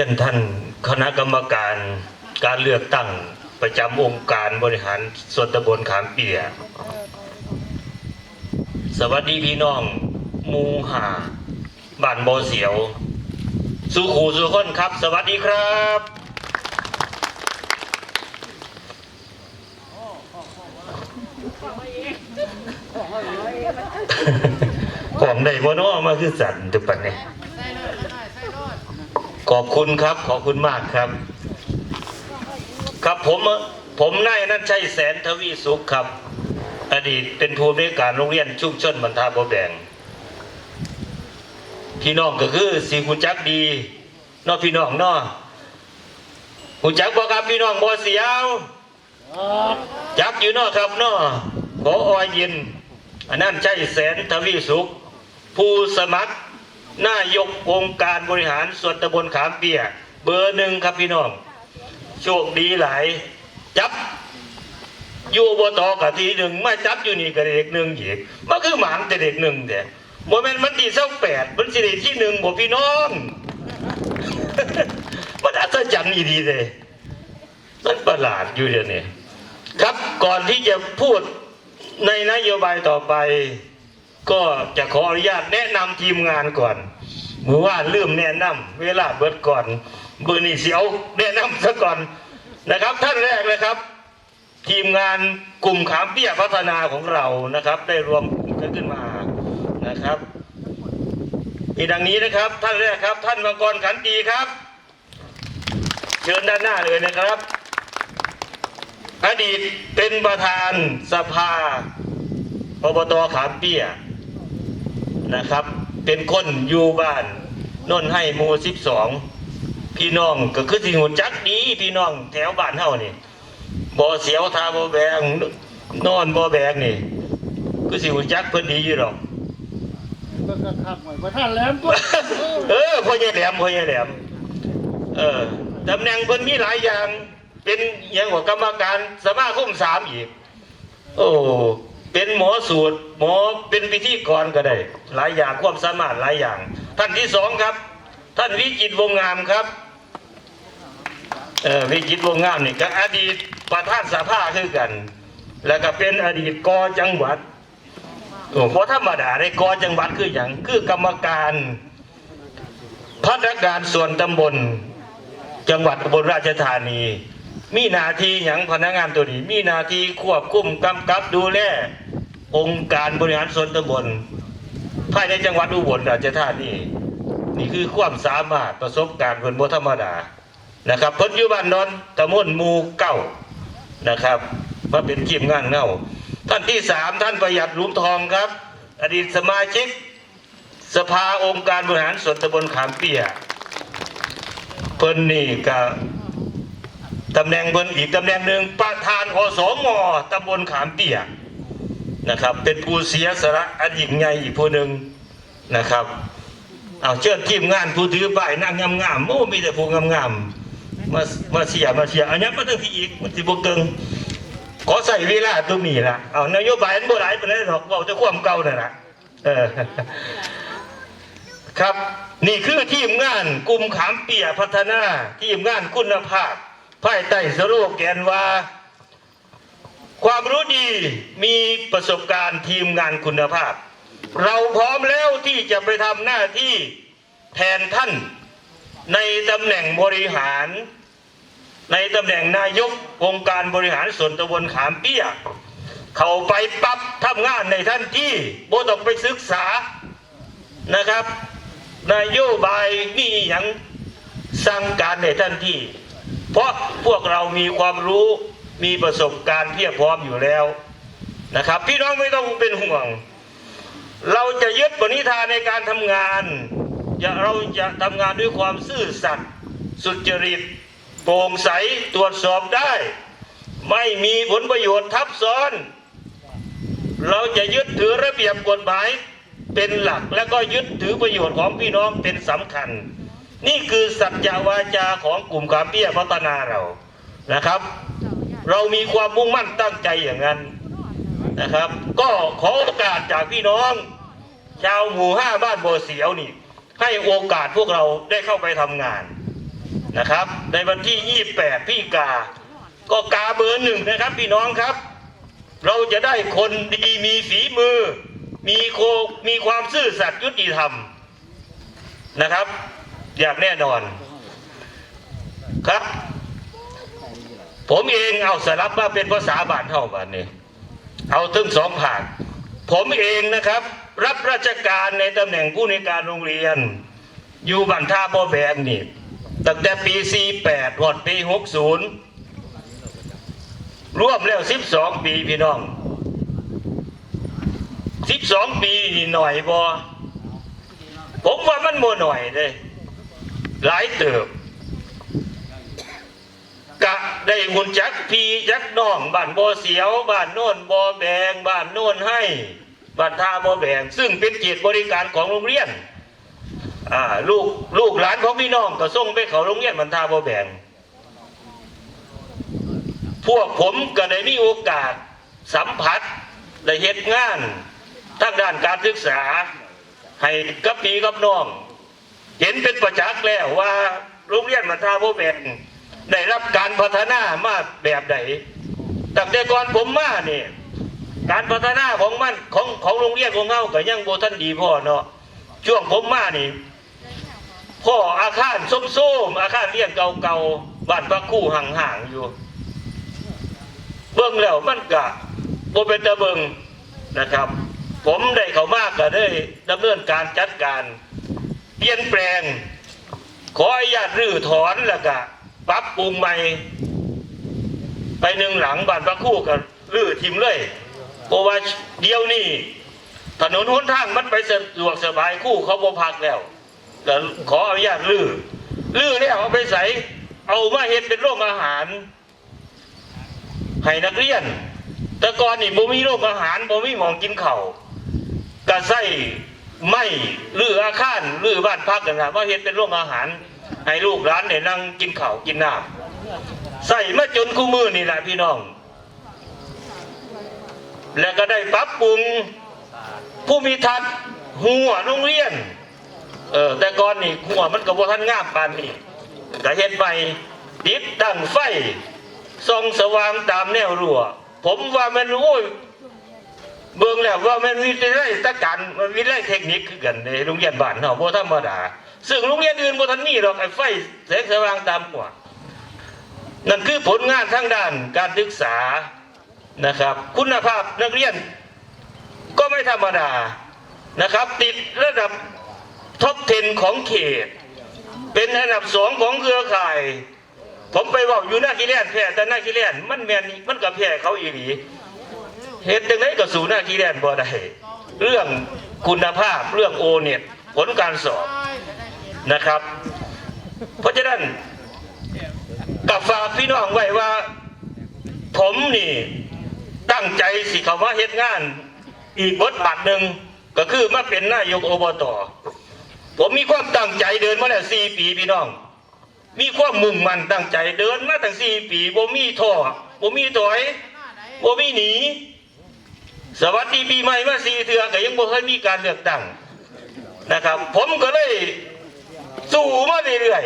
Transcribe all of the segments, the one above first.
ียนท่านคณะกรรมการการเลือกตั้งประจำองค์การบริหารส่วนตำบลขามเปีย สวัสดีพี่น้องมูหาบ้านโบอเสียว สุขูสุคนครับ สวัสดีครับ ของใดบ่เนอมาคือสันตุปันเนี่ย ขอบคุณครับ ขอบคุณมากครับ ครับผมผมนายนันชัยแสนทวีสุขครับ อดีตเป็นผู้อำนวยการโรงเรียนชุมชนบรรทาบ่แบงพี่น้องก็คือสีหูจักดีนอพี่น้องนอหูจักบ่ครับพี่น้องบ่เสียวจักอยู่นอครับนอขออยินอันนั้นใช่แสนทวีสุข ผู้สมัคร นายกองค์การบริหารส่วนตำบลขามเปียกเบอร์หนึ่งครับพี่น้อง โชคดีหลาย จับอยู่บตกับทีหนึ่งมาจับอยู่นี่กับเด็กหนึ่งอีกมันคือหมางแต่เด็กหนึ่งแต่โมเมนต์มันดีเส้าแปดมันสิได้ที่หนึ่งบอกพี่น้องมันอัศจรรย์อีดีเลยมันประหลาดอยู่เดี๋ยวนี้ครับก่อนที่จะพูดในนโยบายต่อไป ก็จะขออนุญาตแนะนำทีมงานก่อนเมื่อว่าลืมแนะนำเวลาเบิดก่อนเบอร์นี่เสียวแนะนำซะก่อนนะครับ ท่านแรกเลยครับ ทีมงานกลุ่มขามเปี้ยพัฒนาของเรานะครับ ได้รวมกลุ่มกันขึ้นมานะครับมีดังนี้นะครับ ท่านแรกครับ ท่านมังกรขันตีครับ เชิญด้านหน้าเลยนะครับ อดีตเป็นประธานสภาอบตขามเปี้ย นะครับ เป็นคนอยู่บ้านนนให้หมูสิบสองพี่น้องก็คือสิหูจักดีพี่น้องแถวบ้านเฮานี่บ่เสียวทาบ่แบงนอนบ่แบงนี่ก็สิรู้จักเพิ่นดีอยู่หรอกก็กระคักหน่อยว่าท่านแหลมตัวเออพ่อใหญ่แหลมพ่อใหญ่แหลมเออตำแหน่งเพิ่นมีหลายอย่าง เป็นอย่างว่ากรรมการสมาคมสามอีกโอ้ เป็นหมอสูตร หมอเป็นพิธีกรก็ได้ หลายอย่างความสามารถหลายอย่าง ท่านที่สองครับ ท่านวิจิตวงงามครับเออวิจิตวงงามนี่ก็อดีตประธานสภาคือกัน แล้วก็เป็นอดีตกอจังหวัดโอ้เพราะธรรมดาในกอจังหวัดคืออย่างคือกรรมการพัฒนาการส่วนตำบล จังหวัดอุบลราชธานี มีหนาทีอย่างพนักงานตัวนี้ มีหนาทีควบคุมกำกับดูแลองค์การบริหารส่วนตำบลภายในจังหวัดอุบลราชธานีนี่คือความสามารถประสบการณ์เพิ่นบธรรมดานะครับพิ่นยู่บ้านนอนตำบลหมู่เก้านะครับมาเป็นทีมงานเงาท่านที่สามท่านประหยัดลุมทองครับ อดีตสมาชิก สภาองค์การบริหารส่วนตำบลขามเปียเพิ่นนี่ก็ ตำแหน่งเพิ่นอีกตำแหน่งหนึ่งประธานอสมตำบลขามเปียนะครับ เป็นผู้เสียสละอันยิ่งใหญ่อีกผู้หนึ่งนะครับเอาเชิญทีมงานผู้ถือป้ายนั่งงามๆโอ้มีแต่ผู้งามๆมามาเสียมาเสียอันนี้มาตั้งที่อีกมันสิบ่เกิงขอใส่เวลาตรงนี้ละเอานโยบายมันบ่หลายปานนั้นหรอกเว้าแต่ความเก่านั่นน่ะเออครับ นี่คือทีมงานกลุ่มขามเปียพัฒนาทีมงานคุณภาพ ภายใต้สโลแกนว่า ความรู้ดีมีประสบการณ์ทีมงานคุณภาพ เราพร้อมแล้วที่จะไปทำหน้าที่แทนท่านในตำแหน่งบริหาร ในตำแหน่งนายกองค์การบริหารส่วนตำบลขามเปี้ย เขาไปปับทำงานในท่านที่โบต้องไปศึกษานะครับนายโยบายมีอย่างสั่งการในท่านที่ เพราะพวกเรามีความรู้มีประสบการณ์เพียบพร้อมอยู่แล้วนะครับ พี่น้องไม่ต้องเป็นห่วง เราจะยึดปณิธานในการทำงานจะเราจะทำงานด้วยความซื่อสัตย์สุจริตโปร่งใสตรวจสอบได้ ไม่มีผลประโยชน์ทับซ้อน เราจะยึดถือระเบียบกฎหมายเป็นหลัก และก็ยึดถือประโยชน์ของพี่น้องเป็นสำคัญ นี่คือสัจวาจาของกลุ่มขามเปี้ยพัฒนาเรานะครับ เรามีความมุ่งมั่นตั้งใจอย่างนั้นนะครับ ก็ขอโอกาสจากพี่น้อง ชาวหมู่ห้าบ้านโบวเสียวนี่ ให้โอกาสพวกเราได้เข้าไปทำงานนะครับ ในวันที่ 28 พี่กา ก็กาเบอร์หนึ่งนะครับพี่น้องครับ เราจะได้คนดีมีฝีมือ มีโคมีความซื่อสัตย์ยุติธรรมนะครับ อย่างแน่นอนครับ ผมเองเอาสารับมาเป็นภาษาบาลเท่าบันนี้ เอาถึงสองผากผมเองนะครับ รับราชการในตำแหน่งผู้ในการโรงเรียน อยู่บันท่าบ่อแบงนี่ตั้งแต่ปี 48หอดปี 60 ร่วมแล้ว 12 ปีพี่น้อง 12 ปีนี่หน่อยบอผมว่ามันโมหน่อยเลย หลายเติบกะได้หุ่นจักพีจักน้องบ้านบ่อเสียวบ้านโน่นบ่อแบงบ้านโน่นให้บ้านท่าบ่อแบง ซึ่งเป็นเกียรติบริการของโรงเรียนอ่าลูกลูกหลานของพี่น้องก็ส่งไปเขาโรงเรียนบ้านท่าบ่อแบงพวกผมก็ได้มีโอกาสสัมผัสได้เหตุงานทางด้านการศึกษา ให้กับพี่กับน้อง เห็นเป็นประจักษ์แล้วว่าโรงเรียนบ้านท่าบ่ได้รับการพัฒนามาแบบไหนตั้งแต่ก่อนผมมาเนี่ยการพัฒนาของมันของของโรงเรียนของเราก็ยังโบทันดีพ่อเนาะช่วงผมมานี่พ่ออาคารส้มๆอาคารเรียนเก่าๆบ้านพระคู่ห่างๆอยู่ เบิ่งแล้วมันก็บ่เป็นตะเบิงนะครับ ผมได้เขามากก็ได้ดำเนินการจัดการ เปลี่ยนแปลง ขออนุญาตรื้อถอนแล้วก็ปรับปรุงใหม่ ไปหนึ่งหลังบ้านพระคู่กับรื้อทิมเลยเพราะว่าเดียวนี้ถนนหนทางมันไปสะดวกสบายคู่เขาบ่พักแล้วก็ขออนุญาตรื้อรื้อแล้วเอาไปใส่เอามาเฮ็ดเป็นโรงอาหารให้นักเรียน แต่ก่อนนี่บ่มีโรงอาหารบ่มีหมองกินเข้าวก็ใส่ ไม่รื้ออาคารรื้อบ้านพักกันนะว่าเฮ็ดเป็นโรงอาหาร ให้ลูกหลานเนี่ยนั่งกินข้าวกินน้ำใส่มาจนคู่มือนี่แหละพี่น้อง แล้วก็ได้ปรับปรุงผู้มีทัศน์หัวโรงเรียน เออแต่ก่อนนี่หัวมันก็บ่ทันงามปานนี้ก็เฮ็ดใหม่ติดตั้งไฟส่องสว่างตามแนวรั้วผมว่ามันโอ้ย เบิ่งแล้วว่ามันวิทยาลัยตะการมันวิทยาลัยเทคนิคคือกันในโรงเรียนบ้านเฮาบ่ธรรมดา ซึ่งโรงเรียนอื่นบ่ทันมีหรอกไอ้ไฟแสงสว่างตามหัวนั่นคือผลงานทางด้านการศึกษานะครับ คุณภาพนักเรียน ก็ไม่ธรรมดานะครับ ติดระดับท็อป 10 ของเขต เป็นอันดับสองของเครือข่าย ผมไปบอกอยู่หน้าขี้เลนแพ้แต่หน้าขี้เลนมันแมนมันกับแพ้เขาอีหลี เหตุจังไดก็สู่หน้าขี้เลียนบ่ได้เรื่องคุณภาพเรื่องโอเน็ตผลการสอบนะครับ เพราะฉะนั้นกับฝากพี่น้องไว้ว่า ผมนี่ตั้งใจสิเขามาเฮ็ดงาน อีกบทบาทหนึ่งก็คือมาเป็นนายกอบตผมมีความตั้งใจเดินมาแล้วสี่ปีพี่น้อง มีความมุ่งมั่นตั้งใจเดินมาตั้งสี่ปีบ่มีท้อบ่มีถอยบ่มีหนี สวัสดีปีใหม่มาสี่เทือก็ยังบ่เคยมีการเลือกตั้งนะครับ ผมก็เลยสู้มาเรื่อย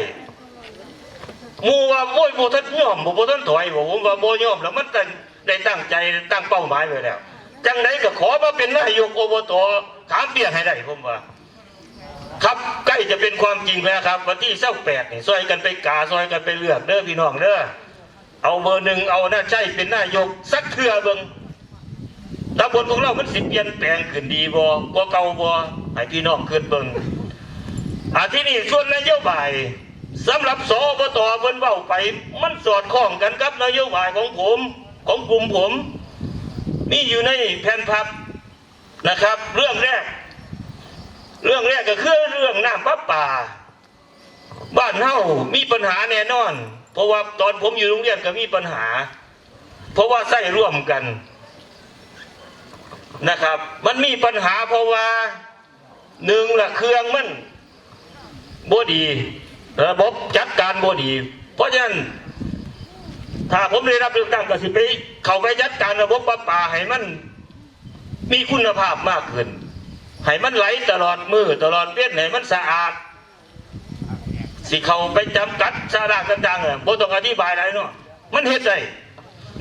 ๆมูว่าโว้ยบ่ทันยอมบ่บ่ทันถอยบ่ผมว่าบ่ยอมแล้วมันตั้งได้ตั้งใจตั้งเป้าหมายไว้แล้วจังไดก็ขอมาเป็นนายกอบตถามเปียให้ได้ผมว่า ครับใกล้จะเป็นความจริงแล้วครับ วันที่เศร้าแปดนี่ซอยกันไปกาซอยกันไปเลือกเด้อพี่น้องเด้อเอาเบอร์หนึ่งเอาหน้าใช่เป็นนายกสักเทื่อเบิ่ง ตำบลของเรามันสิเปลี่ยนแปลงขึ้นดีบ่กว่าเก่าบ่ให้พี่น้องขึ้นเบิ่งอาที่นี่ส่วนนโยบายสำหรับสอบตเพิ่นเว้าไป มันสอดคล้องกันกับนโยบายของผมของกลุ่มผมนี่อยู่ในแผ่นพับนะครับ เรื่องแรก เรื่องแรกก็คือเรื่องน้ำประปา บ้านเฮามีปัญหาแน่นอน เพราะว่าตอนผมอยู่โรงเรียนก็มีปัญหา เพราะว่าใส่ร่วมกัน นะครับ มันมีปัญหาเพราะว่าหนึ่งละเครื่องมันบดี ระบบจัดการบดี เพราะฉะนั้นถ้าผมได้รับเลือกตั้งก็สิไปเขาไปจัดการระบบประปาให้มัน มีคุณภาพมากขึ้นให้มันไหลตลอดมือตลอดเวียนให้มันสะอาด สิเขาไปจำกัดสาระต่างๆเนี่ยบ่ต้องอธิบายอะไรเนาะมันเฮ็ดได้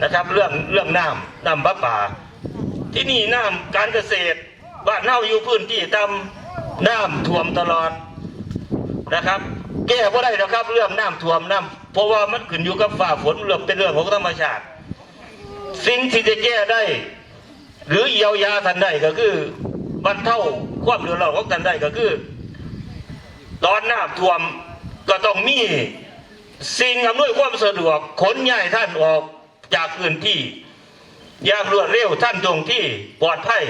นะครับ เรื่องเรื่องน้ำน้ำประปา ที่นี่น้ำการเกษตรบ้านเฮาอยู่พื้นที่ต่ำน้ำท่วมตลอดนะครับ แก้บ่ได้หรอกครับ เรื่องน้ำท่วมน้ำเพราะว่ามันขึ้นอยู่กับฟ้าฝนเรื่องเป็นเรื่องของธรรมชาติ สิ่งที่จะแก้ได้ หรือเยียวยาท่านได้ก็คือบรรเทาความเดือดร้อนของท่านได้ก็คือตอนน้ำท่วมก็ต้องมีสิ่งอำนวยความสะดวกขนย้ายท่านออกจากพื้นที่ อย่างรวดเร็วท่านตรงที่ปลอดภัย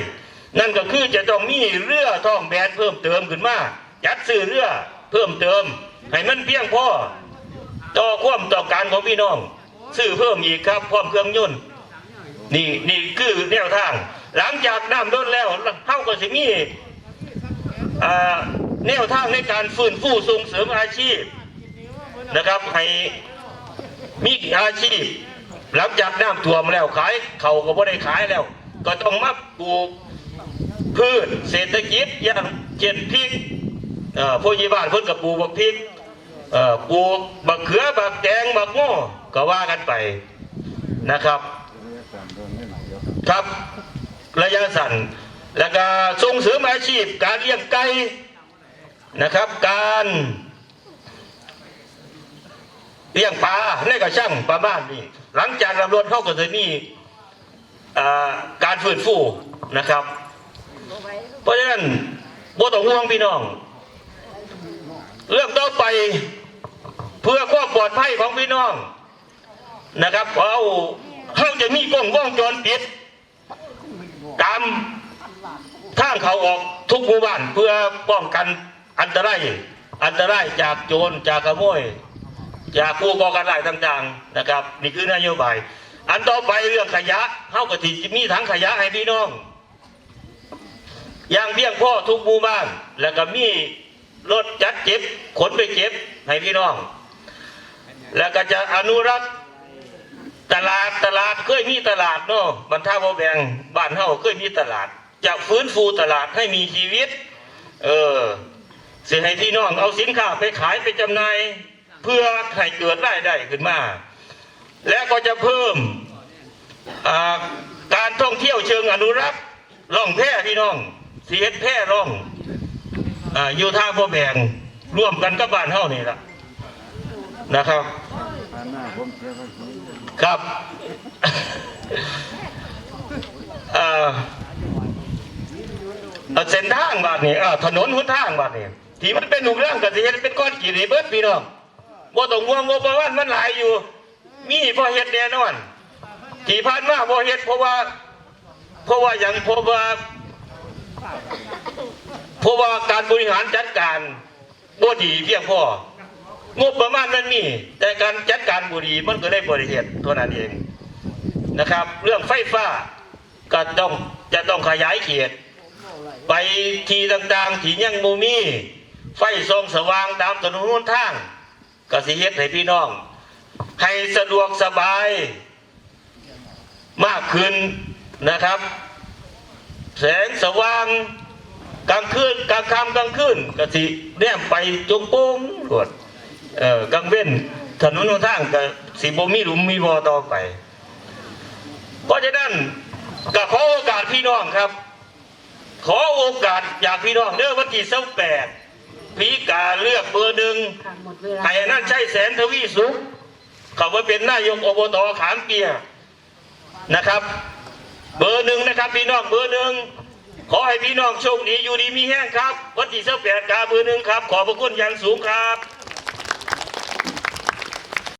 นั่นก็คือจะต้องมีเรือท่องแบนเพิ่มเติมขึ้นมาจัดซื้อเรือเพิ่มเติม ให้มันเพียงพอต่อความต้อการของพี่น้องซื้อเพิ่มอีกครับพร้อมเครื่องยนต์นี่นี่คือแนวทาง หลังจากน้ำลดแล้วเท่ากับสิมีแนวทางในการฟื้นฟูส่งเสริมอาชีพนะครับให้มีอาชีพ หลังจากน้ำท่วมแล้วขายเขาก็บ่ได้ขายแล้ว ก็ต้องมาปลูกพืชเศรษฐกิจอย่างเช่นพริกเอ่อผู้ใหญ่บ้านเพิ่นก็ปลูกบักพริกปลูกบักเขือบักแตงบักโง่ก็ว่ากันไปนะครับ ครับระยะสั้นแล้วก็ส่งเสริมอาชีพการเลี้ยงไก่นะครับ การ เลี้ยงปลาในกระช่างประมาณนี้หลังจากรำรวจเข้าก็จะมีการฟื้นฟูนะครับ เพราะฉะนั้นบ่ต้องห่วงพี่น้อง เรื่องต่อไปเพื่อความปลอดภัยของพี่น้องนะครับเอาเขาจะมีกล้องวงจรปิดตามทางเขาออกทุกหมู่บ้านเพื่อป้องกันอันตรายอันตรายจากโจรจากขโมย จากผู้ก่อการร้ายต่างๆนะครับ นี่คือนโยบาย อันต่อไปเรื่องขยะเท่ากับที่มีถังขยะให้พี่น้องอย่างเพียงพ่อทุกหมู่บ้าน แล้วก็มีรถจัดเก็บขนไปเก็บให้พี่น้อง แล้วก็จะอนุรักษ์ตลาดตลาดเคยมีตลาดเนาะบรรทัดบ่แบงบ้านเฮาเคยมีตลาด จะฟื้นฟูตลาดให้มีชีวิต เออสิให้พี่น้องเอาสินค้าไปขายไปจำหน่าย เพื่อให้เกิดรายได้ขึ้นมา และก็จะเพิ่มการท่องเที่ยวเชิงอนุรักษ์ล่องแพพี่น้องสีเฮ็ดแพร่ล่องอยู่ทางบ่แบงร่วมกันกับบ้านเฮานี่ละนะครับ ครับเส้นทางบาดนี้เอ่อถนนหุ้นทางบาดนี้ที่มันเป็นหนุกเรื่องกับสิเฮ็ดเป็นก้อนกี่นี่เบิร์ดพี่น้อง บ่ต้องห่วงงบประมาณมันหลายอยู่ มีพอเฮ็ดแน่นอนที่ผ่านมาบ่เฮ็ดเพราะว่า เพราะว่าหยังเพราะว่าเพราะว่าการบริหารจัดการบ่ดีเพียงพองบประมาณมันมี แต่การจัดการบุรีมันก็ได้บริเหตุเท่านั้นเองนะครับ เรื่องไฟฟ้าก็ต้องจะต้องขยายเขตไปที่ต่างๆที่ยังโมมี ไฟส่องสว่างตามถนนหนทาง ก็สิเฮ็ดให้พี่น้อง ให้สะดวกสบายมากขึ้นนะครับ แสงสว่างกลางคืนกลางค่ำกลางคืนกสิแนมไปจงโป้งกดเอ่อกลางเว้นถนนทางกสิบมีหลุมมีบอต่อไปเพราะฉะนั้นก็ขอโอกาสพี่น้องครับ ขอโอกาสจากพี่น้องเด้อวันที่สิบแปด พีกาเลือกเบอร์หนึ่งค่ะหมดเวลาไอ้นั่นใช่แสนทวีสุขเขาว่าเป็นนายกอบตขามเปียนะครับ เบอร์หนึ่งนะครับ พี่น้องเบอร์หนึ่งขอให้พี่น้องโชคดีอยู่ดีมีแห้งครับ วันที่สิบแปดกาเบอร์หนึ่งครับ ขอบพระคุณอย่างสูงครับ